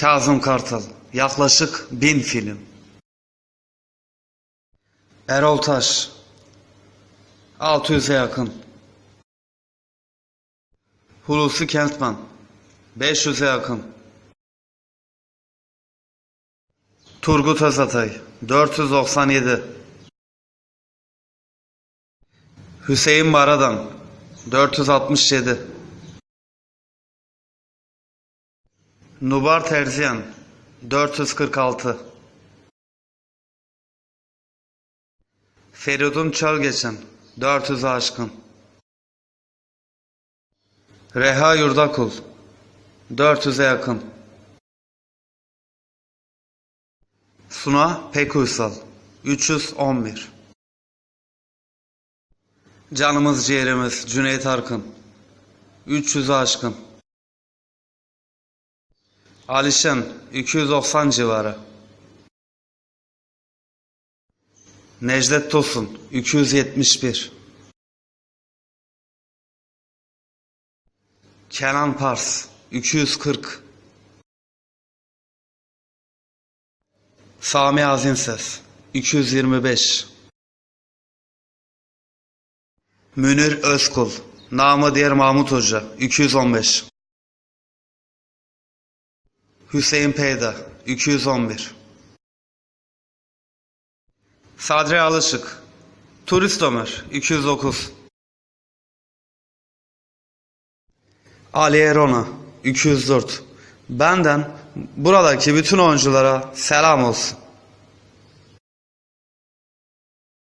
Kazım Kartal. Yaklaşık bin film. Erol Taş. 600'e yakın. Hulusi Kentman. 500'e yakın. Turgut Özatay. 497. Hüseyin Baradan. 467. Nubar Terziyan 446 Feridun Çölgeçen 400 aşkın. Reha Yurdakul 400'e yakın. Suna Pekuysal 311 Canımız ciğerimiz Cüneyt Arkın 300 aşkın Alişen 290 civarı. Necdet Tosun 271. Kenan Pars 240. Sami Azimses 225. Münir Özkul namı diğer Mahmut Hoca 215. Hüseyin Peyda 211 Sadri Alışık Turist Ömer 209 Ali Erona 204 Benden buradaki bütün oyunculara selam olsun.